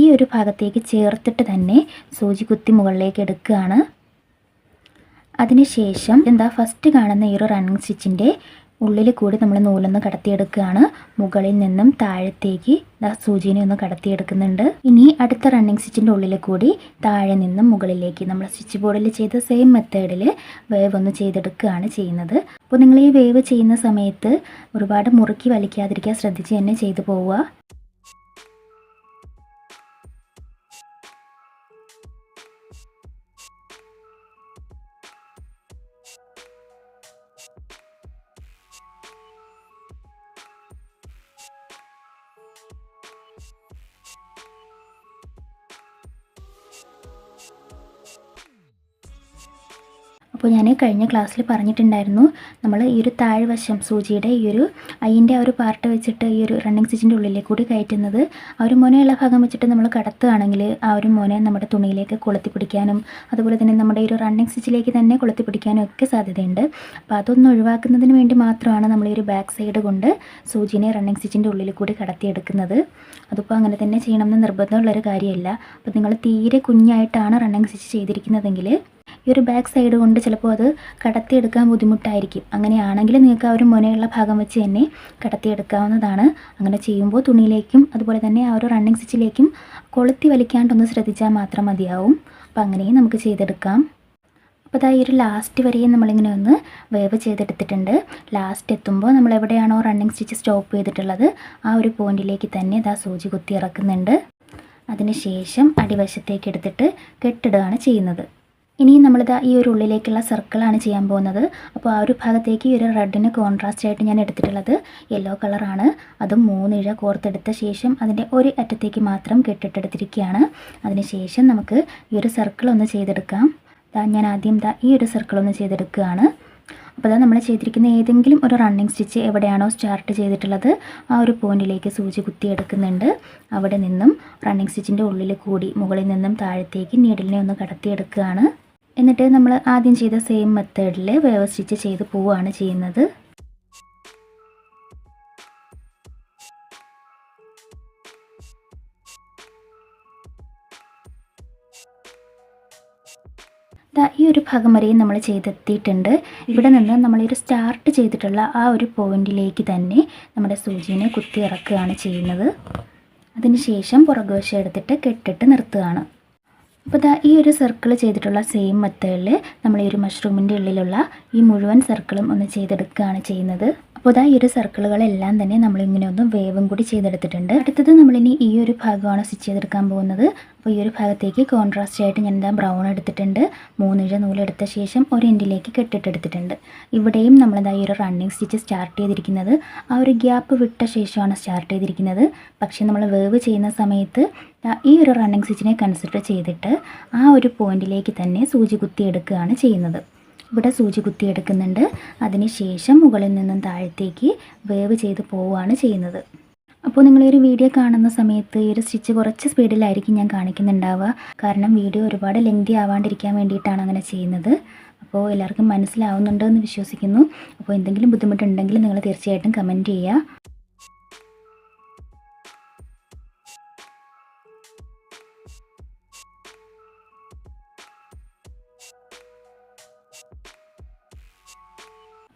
Speaker 1: ഈ ഒരു ഭാഗത്തേക്ക് ചേർത്തിട്ട് തന്നെ സൂചി കുത്തി മുകളിലേക്ക് എടുക്കുകയാണ്. അതിനുശേഷം എന്താ ഫസ്റ്റ് കാണുന്ന ഈ ഒരു റണ്ണിങ് സ്റ്റിച്ചിന്റെ ഉള്ളിൽ കൂടി നമ്മൾ നൂലൊന്ന് കടത്തിയെടുക്കുകയാണ്. മുകളിൽ നിന്നും താഴത്തേക്ക് സൂചിനെ ഒന്ന് കടത്തിയെടുക്കുന്നുണ്ട്. ഇനി അടുത്ത റണ്ണിങ് സ്റ്റിച്ചിന്റെ ഉള്ളിൽ കൂടി താഴെ നിന്നും മുകളിലേക്ക് നമ്മൾ സ്റ്റിച്ച് ബോർഡിൽ ചെയ്ത സെയിം മെത്തേഡിൽ വേവ് ഒന്ന് ചെയ്തെടുക്കുകയാണ് ചെയ്യുന്നത്. അപ്പോൾ നിങ്ങൾ ഈ വേവ് ചെയ്യുന്ന സമയത്ത് ഒരുപാട് മുറുക്കി വലിക്കാതിരിക്കാൻ ശ്രദ്ധിച്ച് തന്നെ ചെയ്തു പോവുക. കഴിഞ്ഞ ക്ലാസ്സിൽ പറഞ്ഞിട്ടുണ്ടായിരുന്നു നമ്മൾ ഈ ഒരു താഴ്വശം സൂചിയുടെ ഈ ഒരു അയിന്റെ ആ ഒരു പാർട്ട് വെച്ചിട്ട് ഈ ഒരു റണ്ണിങ് സ്റ്റിച്ചിന്റെ ഉള്ളിലേക്ക് കൂടി കയറ്റുന്നത് ആ ഒരു മുനയുള്ള ഭാഗം വെച്ചിട്ട് നമ്മൾ കടത്തുകയാണെങ്കിൽ ആ ഒരു മുന നമ്മുടെ തുണിയിലേക്ക് കൊളുത്തി പിടിക്കാനും അതുപോലെ തന്നെ നമ്മുടെ ഒരു റണ്ണിങ് സ്റ്റിച്ചിലേക്ക് തന്നെ കൊളുത്തി പിടിക്കാനും ഒക്കെ സാധ്യതയുണ്ട്. അപ്പോൾ അതൊന്ന് ഒഴിവാക്കുന്നതിന് വേണ്ടി മാത്രമാണ് നമ്മൾ ഈ ഒരു ബാക്ക് സൈഡ് കൊണ്ട് സൂചിനെ റണ്ണിങ് സ്റ്റിച്ചിന്റെ ഉള്ളിൽ കൂടി കടത്തിയെടുക്കുന്നത്. അതിപ്പോൾ അങ്ങനെ തന്നെ ചെയ്യണമെന്ന് നിർബന്ധമുള്ളൊരു കാര്യമല്ല. അപ്പോൾ നിങ്ങൾ തീരെ കുഞ്ഞായിട്ടാണ് റണ്ണിങ് സ്റ്റിച്ച് ചെയ്തിരിക്കുന്നതെങ്കിൽ ഈ ഒരു ബാക്ക് സൈഡ് കൊണ്ട് ചിലപ്പോൾ അത് കടത്തിയെടുക്കാൻ ബുദ്ധിമുട്ടായിരിക്കും. അങ്ങനെയാണെങ്കിൽ നിങ്ങൾക്ക് ആ ഒരു മുനയുള്ള ഭാഗം വെച്ച് തന്നെ കടത്തിയെടുക്കാവുന്നതാണ്. അങ്ങനെ ചെയ്യുമ്പോൾ തുണിയിലേക്കും അതുപോലെ തന്നെ ആ ഒരു റണ്ണിങ് സ്റ്റിച്ചിലേക്കും കൊളുത്തി വലിക്കാണ്ടൊന്ന് ശ്രദ്ധിച്ചാൽ മാത്രം മതിയാവും. അപ്പോൾ അങ്ങനെയും നമുക്ക് ചെയ്തെടുക്കാം. അപ്പോൾ അതാ ഈ ഒരു ലാസ്റ്റ് വരെയും നമ്മളിങ്ങനെ ഒന്ന് വേവ് ചെയ്തെടുത്തിട്ടുണ്ട്. ലാസ്റ്റ് എത്തുമ്പോൾ നമ്മൾ എവിടെയാണോ റണ്ണിങ് സ്റ്റിച്ച് സ്റ്റോപ്പ് ചെയ്തിട്ടുള്ളത് ആ ഒരു പോയിന്റിലേക്ക് തന്നെ ഇതാ സൂചി കുത്തി ഇറക്കുന്നുണ്ട്. അതിനുശേഷം അടിവശത്തേക്ക് എടുത്തിട്ട് കെട്ടിടുകയാണ് ചെയ്യുന്നത്. ഇനി നമ്മളിത് ഈ ഒരു ഉള്ളിലേക്കുള്ള സർക്കിളാണ് ചെയ്യാൻ പോകുന്നത്. അപ്പോൾ ആ ഒരു ഭാഗത്തേക്ക് ഈ ഒരു റെഡിന് കോൺട്രാസ്റ്റ് ആയിട്ട് ഞാൻ എടുത്തിട്ടുള്ളത് യെല്ലോ കളറാണ് അതും മൂന്നിഴ കോർത്തെടുത്ത ശേഷം അതിന്റെ ഒരു അറ്റത്തേക്ക് മാത്രം കെട്ടിട്ടെടുത്തിരിക്കുകയാണ്. അതിനുശേഷം നമുക്ക് ഈ ഒരു സർക്കിൾ ഒന്ന് ചെയ്തെടുക്കാം. ഞാൻ ആദ്യം ദാ ഈ ഒരു സർക്കിൾ ഒന്ന് ചെയ്തെടുക്കുകയാണ്. അപ്പോൾ നമ്മൾ ചെയ്തിരിക്കുന്ന ഏതെങ്കിലും ഒരു റണ്ണിങ് സ്റ്റിച്ച് എവിടെയാണോ സ്റ്റാർട്ട് ചെയ്തിട്ടുള്ളത് ആ ഒരു പോയിന്റിലേക്ക് സൂചി കുത്തി എടുക്കുന്നുണ്ട് അവിടെ നിന്നും റണ്ണിങ് സ്റ്റിച്ചിന്റെ ഉള്ളിൽ കൂടി മുകളിൽ നിന്നും താഴത്തേക്ക് നീഡിലിനെ ഒന്ന് കടത്തിയെടുക്കുകയാണ്. എന്നിട്ട് നമ്മൾ ആദ്യം ചെയ്ത സെയിം മെത്തേഡിൽ വേവ് സ്റ്റിച്ച് ചെയ്ത് പോവുകയാണ് ചെയ്യുന്നത്. ഈ ഒരു ഭാഗം വരെയും നമ്മൾ ചെയ്തെത്തിയിട്ടുണ്ട്. ഇവിടെ നിന്ന് നമ്മൾ ഒരു സ്റ്റാർട്ട് ചെയ്തിട്ടുള്ള ആ ഒരു പോയിന്റിലേക്ക് തന്നെ നമ്മുടെ സൂചിനെ കുത്തി ഇറക്കുകയാണ് ചെയ്യുന്നത് അതിനുശേഷം പുറകുവശം എടുത്തിട്ട് കെട്ടിട്ട് നിർത്തുകയാണ്. അപ്പോൾ ദാ ഈ ഒരു സർക്കിൾ ചെയ്തിട്ടുള്ള സെയിം മെത്തേഡിൽ നമ്മൾ ഈ ഒരു മഷ്റൂമിന്റെ ഉള്ളിലുള്ള ഈ മുഴുവൻ സർക്കിളും ഒന്ന് ചെയ്തെടുക്കുകയാണ് ചെയ്യുന്നത്. അപ്പോൾ ഇതാ ഈ ഒരു സർക്കിളുകളെല്ലാം തന്നെ നമ്മളിങ്ങനെ ഒന്ന് വേവും കൂടി ചെയ്തെടുത്തിട്ടുണ്ട്. അടുത്തത് നമ്മളിനി ഈ ഒരു ഭാഗമാണ് സ്റ്റിച്ച് ചെയ്തെടുക്കാൻ പോകുന്നത്. അപ്പോൾ ഈ ഒരു ഭാഗത്തേക്ക് കോൺട്രാസ്റ്റ് ആയിട്ട് ഞാൻ എന്താ ബ്രൗൺ എടുത്തിട്ടുണ്ട്. മൂന്നിഴ നൂലെടുത്ത ശേഷം ഒരു എൻഡിലേക്ക് കെട്ടിട്ടെടുത്തിട്ടുണ്ട് ഇവിടെയും നമ്മളിതാ ഈ ഒരു റണ്ണിങ് സ്റ്റിച്ച് സ്റ്റാർട്ട് ചെയ്തിരിക്കുന്നത്. ആ ഒരു ഗ്യാപ്പ് വിട്ട ശേഷമാണ് സ്റ്റാർട്ട് ചെയ്തിരിക്കുന്നത്. പക്ഷേ നമ്മൾ വേവ് ചെയ്യുന്ന സമയത്ത് ഈ ഒരു റണ്ണിങ് സ്റ്റിച്ചിനെ കൺസിഡർ ചെയ്തിട്ട് ആ ഒരു പോയിന്റിലേക്ക് തന്നെ സൂചി കുത്തിയെടുക്കുകയാണ് ചെയ്യുന്നത്. ഇവിടെ സൂചി കുത്തിയെടുക്കുന്നുണ്ട് അതിനുശേഷം മുകളിൽ നിന്നും താഴത്തേക്ക് വേവ് ചെയ്ത് പോവുകയാണ് ചെയ്യുന്നത്. അപ്പോൾ നിങ്ങൾ ഒരു വീഡിയോ കാണുന്ന സമയത്ത് ഈ ഒരു സ്റ്റിച്ച് കുറച്ച് സ്പീഡിലായിരിക്കും ഞാൻ കാണിക്കുന്നുണ്ടാവുക. കാരണം വീഡിയോ ഒരുപാട് ലെങ്തി ആവാണ്ടിരിക്കാൻ വേണ്ടിയിട്ടാണ് അങ്ങനെ ചെയ്യുന്നത്. അപ്പോൾ എല്ലാവർക്കും മനസ്സിലാവുന്നുണ്ടോ എന്ന് വിശ്വസിക്കുന്നു. അപ്പോൾ എന്തെങ്കിലും ബുദ്ധിമുട്ടുണ്ടെങ്കിൽ നിങ്ങൾ തീർച്ചയായിട്ടും കമന്റ് ചെയ്യുക.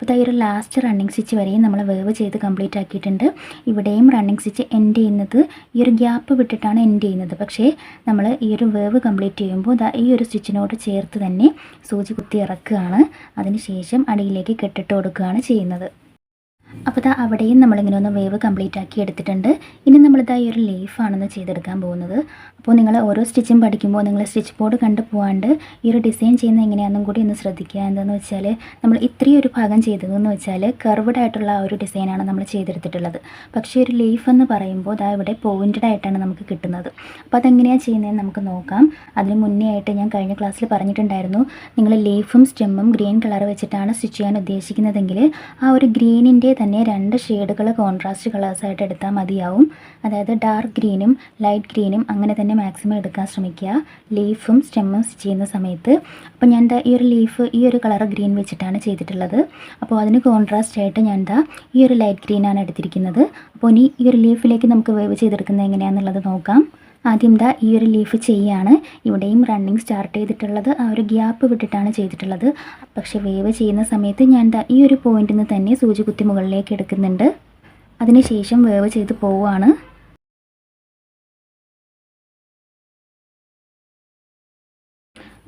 Speaker 1: അപ്പോൾ ഒരു ലാസ്റ്റ് റണ്ണിങ് സ്റ്റിച്ച് വരെയും നമ്മൾ വേവ് ചെയ്ത് കംപ്ലീറ്റ് ആക്കിയിട്ടുണ്ട്. ഇവിടെയും റണ്ണിങ് സ്റ്റിച്ച് എൻഡ് ചെയ്യുന്നത് ഈ ഒരു ഗ്യാപ്പ് വിട്ടിട്ടാണ് എൻഡ് ചെയ്യുന്നത്. പക്ഷേ നമ്മൾ ഈ ഒരു വേവ് കംപ്ലീറ്റ് ചെയ്യുമ്പോൾ ഈ ഒരു സ്റ്റിച്ചിനോട് ചേർത്ത് തന്നെ സൂചി കുത്തി ഇറക്കുകയാണ്. അതിനുശേഷം അടിയിലേക്ക് കെട്ടിട്ട് കൊടുക്കുകയാണ് ചെയ്യുന്നത്. അപ്പോൾ ഇതാ അവിടെയും നമ്മളിങ്ങനെ ഒന്ന് വേവ് കംപ്ലീറ്റ് ആക്കി എടുത്തിട്ടുണ്ട്. ഇനി നമ്മളിതാ ഈ ഒരു ലീഫാണെന്ന് ചെയ്തെടുക്കാൻ പോകുന്നത്. അപ്പോൾ നിങ്ങൾ ഓരോ സ്റ്റിച്ചും പഠിക്കുമ്പോൾ നിങ്ങൾ സ്റ്റിച്ച് ബോർഡ് കണ്ടു പോകാണ്ട് ഈ ഒരു ഡിസൈൻ ചെയ്യുന്ന എങ്ങനെയാണെന്നും കൂടി ഒന്ന് ശ്രദ്ധിക്കുക. എന്താണെന്ന് വെച്ചാൽ നമ്മൾ ഇത്രയും ഒരു ഭാഗം ചെയ്തതെന്ന് വെച്ചാൽ കർവ്ഡ് ആയിട്ടുള്ള ഒരു ഡിസൈനാണ് നമ്മൾ ചെയ്തെടുത്തിട്ടുള്ളത്. പക്ഷേ ഒരു ലീഫ് എന്ന് പറയുമ്പോൾ ദാ ഇവിടെ പോയിന്റഡ് ആയിട്ടാണ് നമുക്ക് കിട്ടുന്നത്. അപ്പോൾ അതെങ്ങനെയാണ് ചെയ്യുന്നതെന്ന് നമുക്ക് നോക്കാം. അതിന് മുന്നേ ആയിട്ട് ഞാൻ കഴിഞ്ഞ ക്ലാസ്സിൽ പറഞ്ഞിട്ടുണ്ടായിരുന്നു. നിങ്ങൾ ലീഫും സ്റ്റെമ്മും ഗ്രീൻ കളർ വെച്ചിട്ടാണ് സ്റ്റിച്ച് ചെയ്യാൻ ഉദ്ദേശിക്കുന്നതെങ്കിൽ ആ ഒരു ഗ്രീനിന്റെ തന്നെ രണ്ട് ഷെയ്ഡുകൾ കോൺട്രാസ്റ്റ് കളേഴ്സായിട്ട് എടുത്താൽ മതിയാവും. അതായത് ഡാർക്ക് ഗ്രീനും ലൈറ്റ് ഗ്രീനും അങ്ങനെ തന്നെ മാക്സിമം എടുക്കാൻ ശ്രമിക്കുക. ലീഫും സ്റ്റെമ്മും സ്റ്റിച്ച് ചെയ്യുന്ന സമയത്ത്. അപ്പോൾ ഞാൻ എന്താ ഈ ഒരു ലീഫ് ഈ ഒരു കളർ ഗ്രീൻ വെച്ചിട്ടാണ് ചെയ്തിട്ടുള്ളത്. അപ്പോൾ അതിന് കോൺട്രാസ്റ്റ് ആയിട്ട് ഞാൻ എന്താ ഈ ഒരു ലൈറ്റ് ഗ്രീനാണ് എടുത്തിരിക്കുന്നത്. അപ്പോൾ ഇനി ഈ ഒരു ലീഫിലേക്ക് നമുക്ക് വേവ് ചെയ്തെടുക്കുന്നത് എങ്ങനെയാണെന്നുള്ളത് നോക്കാം. ആദ്യം ദാ ഈ ഒരു ലീഫ് ചെയ്യാണ്. ഇവിടെയും റണ്ണിങ് സ്റ്റാർട്ട് ചെയ്തിട്ടുള്ളത്. ആ ഒരു ഗ്യാപ്പ് വിട്ടിട്ടാണ് ചെയ്തിട്ടുള്ളത്. പക്ഷേ വേവ് ചെയ്യുന്ന സമയത്ത് ഞാൻ ദാ ഈ ഒരു പോയിന്റിൽ നിന്ന് തന്നെ സൂചി കുത്തി മുകളിലേക്ക് എടുക്കുന്നുണ്ട്. അതിനുശേഷം വേവ് ചെയ്ത് പോവുകയാണ്.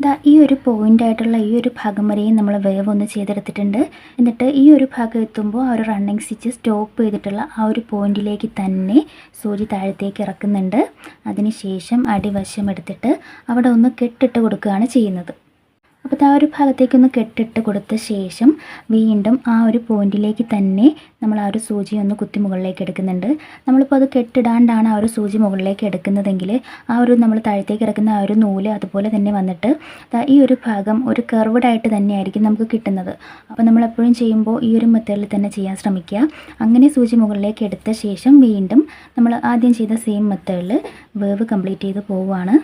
Speaker 1: ദാ ഈ ഒരു പോയിന്റ് ആയിട്ടുള്ള ഈ ഒരു ഭാഗം വരെയും നമ്മൾ വേവ് ഒന്ന് ചെയ്തെടുത്തിട്ടുണ്ട്. എന്നിട്ട് ഈ ഒരു ഭാഗം എത്തുമ്പോൾ ആ ഒരു റണ്ണിങ് സ്റ്റിച്ച് സ്റ്റോപ്പ് ചെയ്തിട്ടുള്ള ആ ഒരു പോയിന്റിലേക്ക് തന്നെ സൂചി താഴത്തേക്ക് ഇറക്കുന്നുണ്ട്. അതിനുശേഷം അടിവശം എടുത്തിട്ട് അവിടെ ഒന്ന് കെട്ടിട്ട് കൊടുക്കുകയാണ് ചെയ്യുന്നത്. അപ്പോൾ ആ ഒരു ഭാഗത്തേക്കൊന്ന് കെട്ടിട്ട് കൊടുത്ത ശേഷം വീണ്ടും ആ ഒരു പോയിന്റിലേക്ക് തന്നെ നമ്മൾ ആ ഒരു സൂചി ഒന്ന് കുത്തി മുകളിലേക്ക് എടുക്കുന്നുണ്ട്. നമ്മളിപ്പോൾ അത് കെട്ടിടാണ്ടാണ് ആ ഒരു സൂചി മുകളിലേക്ക് എടുക്കുന്നതെങ്കിൽ ആ ഒരു നമ്മൾ താഴത്തേക്ക് ഇറക്കുന്ന ആ ഒരു നൂൽ അതുപോലെ തന്നെ വന്നിട്ട് ഈ ഒരു ഭാഗം ഒരു കർവ്ഡ് ആയിട്ട് തന്നെയായിരിക്കും നമുക്ക് കിട്ടുന്നത്. അപ്പോൾ നമ്മൾ എപ്പോഴും ചെയ്യുമ്പോൾ ഈ ഒരു മെത്തേഡിൽ തന്നെ ചെയ്യാൻ ശ്രമിക്കുക. അങ്ങനെ സൂചി മുകളിലേക്ക് എടുത്ത ശേഷം വീണ്ടും നമ്മൾ ആദ്യം ചെയ്ത സെയിം മെത്തേഡിൽ വേവ് കംപ്ലീറ്റ് ചെയ്ത് പോവുകയാണ്.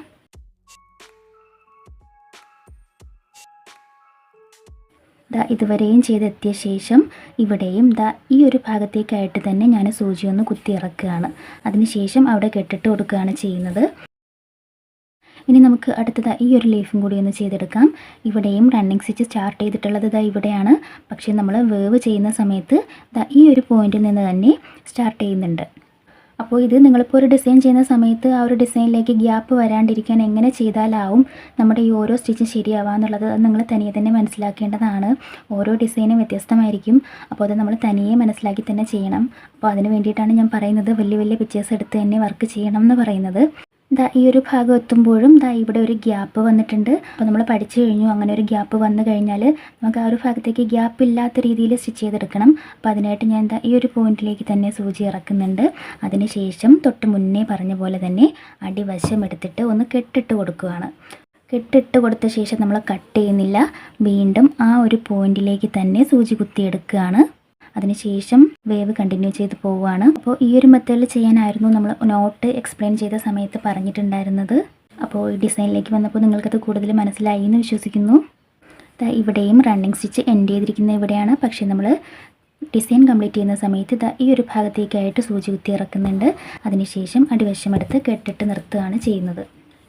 Speaker 1: ദാ ഇതുവരെയും ചെയ്തെത്തിയ ശേഷം ഇവിടെയും ദാ ഈ ഒരു ഭാഗത്തേക്കായിട്ട് തന്നെ ഞാൻ സൂചി ഒന്ന് കുത്തി ഇറക്കുകയാണ്. അതിനുശേഷം അവിടെ കെട്ടിട്ട് കൊടുക്കുകയാണ് ചെയ്യുന്നത്. ഇനി നമുക്ക് അടുത്തത് ഈ ഒരു ലീഫും കൂടി ഒന്ന് ചെയ്തെടുക്കാം. ഇവിടെയും റണ്ണിങ് സ്റ്റിച്ച് സ്റ്റാർട്ട് ചെയ്തിട്ടുള്ളത് ദാ ഇവിടെയാണ്. പക്ഷേ നമ്മൾ വേവ് ചെയ്യുന്ന സമയത്ത് ഈ ഒരു പോയിന്റിൽ നിന്ന് തന്നെ സ്റ്റാർട്ട് ചെയ്യുന്നുണ്ട്. അപ്പോൾ ഇത് നിങ്ങളിപ്പോൾ ഒരു ഡിസൈൻ ചെയ്യുന്ന സമയത്ത് ആ ഒരു ഡിസൈനിലേക്ക് ഗ്യാപ്പ് വരാണ്ടിരിക്കാൻ എങ്ങനെ ചെയ്താലാവും നമ്മുടെ ഈ ഓരോ സ്റ്റിച്ചും ശരിയാവുക എന്നുള്ളത് അത് നിങ്ങൾ തനിയെ തന്നെ മനസ്സിലാക്കേണ്ടതാണ്. ഓരോ ഡിസൈനും വ്യത്യസ്തമായിരിക്കും. അപ്പോൾ അത് നമ്മൾ തനിയെ മനസ്സിലാക്കി തന്നെ ചെയ്യണം. അപ്പോൾ അതിന് വേണ്ടിയിട്ടാണ് ഞാൻ പറയുന്നത് വലിയ വലിയ പിക്ചേഴ്സ് എടുത്ത് തന്നെ വർക്ക് ചെയ്യണം എന്ന് പറയുന്നത്. ദാ ഈ ഒരു ഭാഗം എത്തുമ്പോഴും ദാ ഇവിടെ ഒരു ഗ്യാപ്പ് വന്നിട്ടുണ്ട്. അപ്പോൾ നമ്മൾ പഠിച്ചു കഴിഞ്ഞു. അങ്ങനെ ഒരു ഗ്യാപ്പ് വന്നു കഴിഞ്ഞാൽ നമുക്ക് ആ ഒരു ഭാഗത്തേക്ക് ഗ്യാപ്പ് ഇല്ലാത്ത രീതിയിൽ സ്റ്റിച്ച് ചെയ്തെടുക്കണം. അപ്പോൾ അതിനായിട്ട് ഞാൻ എന്താ ഈ ഒരു പോയിന്റിലേക്ക് തന്നെ സൂചി ഇറക്കുന്നുണ്ട്. അതിനുശേഷം തൊട്ട് മുന്നേ പറഞ്ഞ പോലെ തന്നെ അടിവശം എടുത്തിട്ട് ഒന്ന് കെട്ടിട്ട് കൊടുക്കുകയാണ്. കെട്ടിട്ട് കൊടുത്ത ശേഷം നമ്മൾ കട്ട് ചെയ്യുന്നില്ല. വീണ്ടും ആ ഒരു പോയിന്റിലേക്ക് തന്നെ സൂചി കുത്തിയെടുക്കുകയാണ്. അതിനുശേഷം വേവ് കണ്ടിന്യൂ ചെയ്ത് പോവുകയാണ്. അപ്പോൾ ഈ ഒരു മെത്തേഡിൽ ചെയ്യാനായിരുന്നു നമ്മൾ നോട്ട് എക്സ്പ്ലെയിൻ ചെയ്ത സമയത്ത് പറഞ്ഞിട്ടുണ്ടായിരുന്നത്. അപ്പോൾ ഈ ഡിസൈനിലേക്ക് വന്നപ്പോൾ നിങ്ങൾക്കത് കൂടുതൽ മനസ്സിലായി എന്ന് വിശ്വസിക്കുന്നു. ഇവിടെയും റണ്ണിങ് സ്റ്റിച്ച് എൻഡ് ചെയ്തിരിക്കുന്ന ഇവിടെയാണ്. പക്ഷേ നമ്മൾ ഡിസൈൻ കംപ്ലീറ്റ് ചെയ്യുന്ന സമയത്ത് ഇതാ ഈ ഒരു ഭാഗത്തേക്കായിട്ട് സൂചി കുത്തി ഇറക്കുന്നുണ്ട്. അതിനുശേഷം അടിവശമെടുത്ത് കെട്ടിട്ട് നിർത്തുകയാണ് ചെയ്യുന്നത്.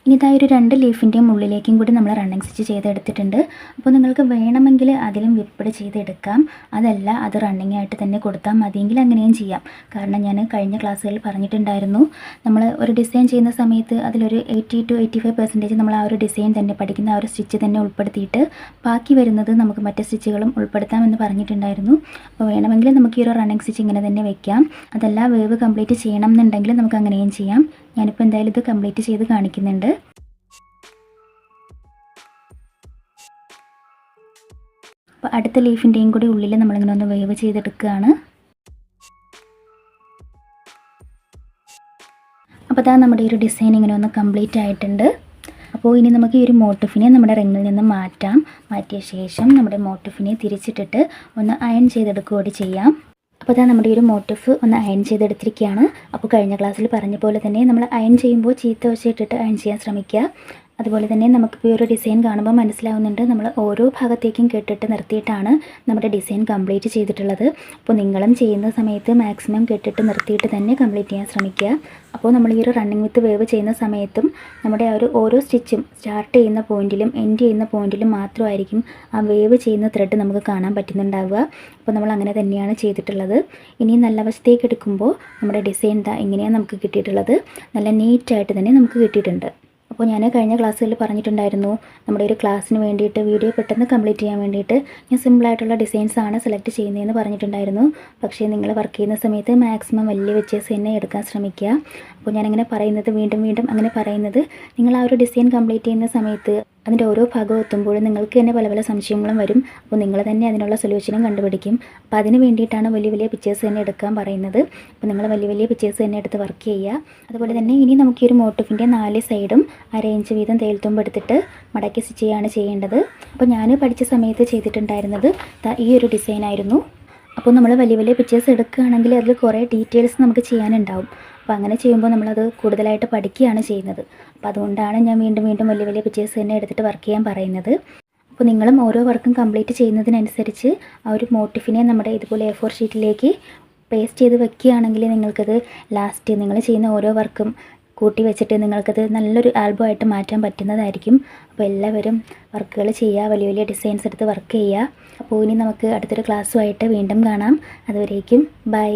Speaker 1: ഇനി ഒരു രണ്ട് ലീഫിന്റെയും ഉള്ളിലേക്കും കൂടി നമ്മൾ റണ്ണിങ് സ്റ്റിച്ച് ചെയ്തെടുത്തിട്ടുണ്ട്. അപ്പോൾ നിങ്ങൾക്ക് വേണമെങ്കിൽ അതിലും വിപ്പിട് ചെയ്തെടുക്കാം. അതല്ല അത് റണ്ണിങ് ആയിട്ട് തന്നെ കൊടുത്താൽ മതിയെങ്കിൽ അങ്ങനെയും ചെയ്യാം. കാരണം ഞാൻ കഴിഞ്ഞ ക്ലാസ്സുകളിൽ പറഞ്ഞിട്ടുണ്ടായിരുന്നു. നമ്മൾ ഒരു ഡിസൈൻ ചെയ്യുന്ന സമയത്ത് അതിലൊരു eighty two eighty five percentage നമ്മൾ ആ ഒരു ഡിസൈൻ തന്നെ പഠിക്കുന്ന ആ ഒരു സ്റ്റിച്ച് തന്നെ ഉൾപ്പെടുത്തിയിട്ട് ബാക്കി വരുന്നത് നമുക്ക് മറ്റ് സ്റ്റിച്ചുകളും ഉൾപ്പെടുത്താമെന്ന് പറഞ്ഞിട്ടുണ്ടായിരുന്നു. അപ്പോൾ വേണമെങ്കിൽ നമുക്ക് ഈ ഒരു റണ്ണിങ് സ്റ്റിച്ച് ഇങ്ങനെ തന്നെ വെക്കാം. അതല്ല വേവ് കംപ്ലീറ്റ് ചെയ്യണം എന്നുണ്ടെങ്കിൽ നമുക്ക് അങ്ങനെയും ചെയ്യാം. ഞാനിപ്പോൾ എന്തായാലും ഇത് കംപ്ലീറ്റ് ചെയ്ത് കാണിക്കുന്നുണ്ട്. അപ്പോൾ അടുത്ത ലീഫിന്റെയും കൂടി ഉള്ളിൽ നമ്മളിങ്ങനെ ഒന്ന് വേവ് ചെയ്തെടുക്കുകയാണ്. അപ്പോൾ അതാ നമ്മുടെ ഒരു ഡിസൈൻ ഇങ്ങനെ ഒന്ന് കംപ്ലീറ്റ് ആയിട്ടുണ്ട്. അപ്പോൾ ഇനി നമുക്ക് ഈ ഒരു മോട്ടിഫിനെ നമ്മുടെ റിങ്ങിൽ നിന്ന് മാറ്റാം. മാറ്റിയ ശേഷം നമ്മുടെ മോട്ടിഫിനെ തിരിച്ചിട്ടിട്ട് ഒന്ന് അയൺ ചെയ്തെടുക്കുകയോടെ ചെയ്യാം. അപ്പോൾ അതാ നമ്മുടെ ഈ ഒരു മോട്ടിഫ് ഒന്ന് അയൺ ചെയ്തെടുത്തിരിക്കുകയാണ്. അപ്പോൾ കഴിഞ്ഞ ക്ലാസ്സിൽ പറഞ്ഞ പോലെ തന്നെ നമ്മൾ അയൺ ചെയ്യുമ്പോൾ ചീത്ത വശം ഇട്ടിട്ട് അയൺ ചെയ്യാൻ ശ്രമിക്കുക. അതുപോലെ തന്നെ നമുക്കിപ്പോൾ ഈ ഒരു ഡിസൈൻ കാണുമ്പോൾ മനസ്സിലാവുന്നുണ്ട്. നമ്മൾ ഓരോ ഭാഗത്തേക്കും കെട്ടിട്ട് നിർത്തിയിട്ടാണ് നമ്മുടെ ഡിസൈൻ കംപ്ലീറ്റ് ചെയ്തിട്ടുള്ളത്. അപ്പോൾ നിങ്ങളും ചെയ്യുന്ന സമയത്ത് മാക്സിമം കെട്ടിട്ട് നിർത്തിയിട്ട് തന്നെ കംപ്ലീറ്റ് ചെയ്യാൻ ശ്രമിക്കുക. അപ്പോൾ നമ്മൾ ഈ ഒരു റണ്ണിങ് വിത്ത് വേവ് ചെയ്യുന്ന സമയത്തും നമ്മുടെ ആ ഒരു ഓരോ സ്റ്റിച്ചും സ്റ്റാർട്ട് ചെയ്യുന്ന പോയിന്റിലും എൻഡ് ചെയ്യുന്ന പോയിന്റിലും മാത്രമായിരിക്കും ആ വേവ് ചെയ്യുന്ന ത്രെഡ് നമുക്ക് കാണാൻ പറ്റുന്നുണ്ടാവുക. അപ്പോൾ നമ്മൾ അങ്ങനെ തന്നെയാണ് ചെയ്തിട്ടുള്ളത്. ഇനി നല്ല വശത്തേക്ക് എടുക്കുമ്പോൾ നമ്മുടെ ഡിസൈൻ ഇങ്ങനെയാണ് നമുക്ക് കിട്ടിയിട്ടുള്ളത്. നല്ല നീറ്റായിട്ട് തന്നെ നമുക്ക് കിട്ടിയിട്ടുണ്ട്. അപ്പോൾ ഞാൻ കഴിഞ്ഞ ക്ലാസ്സുകളിൽ പറഞ്ഞിട്ടുണ്ടായിരുന്നു നമ്മുടെ ഒരു ക്ലാസ്സിന് വേണ്ടിയിട്ട് വീഡിയോ പെട്ടെന്ന് കംപ്ലീറ്റ് ചെയ്യാൻ വേണ്ടിയിട്ട് ഞാൻ സിമ്പിളായിട്ടുള്ള ഡിസൈൻസ് ആണ് സെലക്ട് ചെയ്യുന്നതെന്ന് പറഞ്ഞിട്ടുണ്ടായിരുന്നു. പക്ഷേ നിങ്ങൾ വർക്ക് ചെയ്യുന്ന സമയത്ത് മാക്സിമം വലിയ വെച്ചേഴ്സ് തന്നെ എടുക്കാൻ ശ്രമിക്കുക. അപ്പോൾ ഞാനങ്ങനെ പറയുന്നത് വീണ്ടും വീണ്ടും അങ്ങനെ പറയുന്നത്. നിങ്ങൾ ആ ഒരു ഡിസൈൻ കംപ്ലീറ്റ് ചെയ്യുന്ന സമയത്ത് അതിന്റെ ഓരോ ഭാഗവും എത്തുമ്പോഴും നിങ്ങൾക്ക് തന്നെ പല പല സംശയങ്ങളും വരും. അപ്പോൾ നിങ്ങൾ തന്നെ അതിനുള്ള സൊല്യൂഷനും കണ്ടുപിടിക്കും. അപ്പോൾ അതിന് വേണ്ടിയിട്ടാണ് വലിയ വലിയ പിക്ചേഴ്സ് തന്നെ എടുക്കാൻ പറയുന്നത്. അപ്പോൾ നിങ്ങൾ വലിയ വലിയ പിക്ചേഴ്സ് തന്നെ എടുത്ത് വർക്ക് ചെയ്യുക. അതുപോലെ തന്നെ ഇനി നമുക്ക് ഈ ഒരു മോട്ടിഫിന്റെ നാല് സൈഡും അരയിഞ്ച് വീതം തേൽത്തുമ്പ് എടുത്തിട്ട് മടക്കി സ്റ്റിച്ച് ചെയ്യുകയാണ് ചെയ്യേണ്ടത്. അപ്പോൾ ഞാൻ പഠിച്ച സമയത്ത് ചെയ്തിട്ടുണ്ടായിരുന്നത് ഈ ഒരു ഡിസൈൻ ആയിരുന്നു. അപ്പോൾ നമ്മൾ വലിയ വലിയ പിക്ചേഴ്സ് എടുക്കുകയാണെങ്കിൽ അതിൽ കുറേ ഡീറ്റെയിൽസ് നമുക്ക് ചെയ്യാനുണ്ടാവും. അപ്പോൾ അങ്ങനെ ചെയ്യുമ്പോൾ നമ്മളത് കൂടുതലായിട്ട് പഠിക്കുകയാണ് ചെയ്യുന്നത്. അപ്പോൾ അതുകൊണ്ടാണ് ഞാൻ വീണ്ടും വീണ്ടും വലിയ വലിയ പിക്ചേഴ്സ് തന്നെ എടുത്തിട്ട് വർക്ക് ചെയ്യാൻ പറയുന്നത്. അപ്പോൾ നിങ്ങളും ഓരോ വർക്കും കംപ്ലീറ്റ് ചെയ്യുന്നതിനനുസരിച്ച് ആ ഒരു മോട്ടിഫിനെ നമ്മുടെ ഇതുപോലെ എ ഫോർ ഷീറ്റിലേക്ക് പേസ്റ്റ് ചെയ്ത് വെക്കുകയാണെങ്കിൽ നിങ്ങൾക്കത് ലാസ്റ്റ് നിങ്ങൾ ചെയ്യുന്ന ഓരോ വർക്കും കൂട്ടി വെച്ചിട്ട് നിങ്ങൾക്കത് നല്ലൊരു ആൽബം ആയിട്ട് മാറ്റാൻ പറ്റുന്നതായിരിക്കും. അപ്പോൾ എല്ലാവരും വർക്കുകൾ ചെയ്യുക വലിയ വലിയ ഡിസൈൻസ് എടുത്ത് വർക്ക് ചെയ്യുക. അപ്പോൾ ഇനി നമുക്ക് അടുത്തൊരു ക്ലാസ്സുമായിട്ട് വീണ്ടും കാണാം. അതുവരേക്കും ബൈ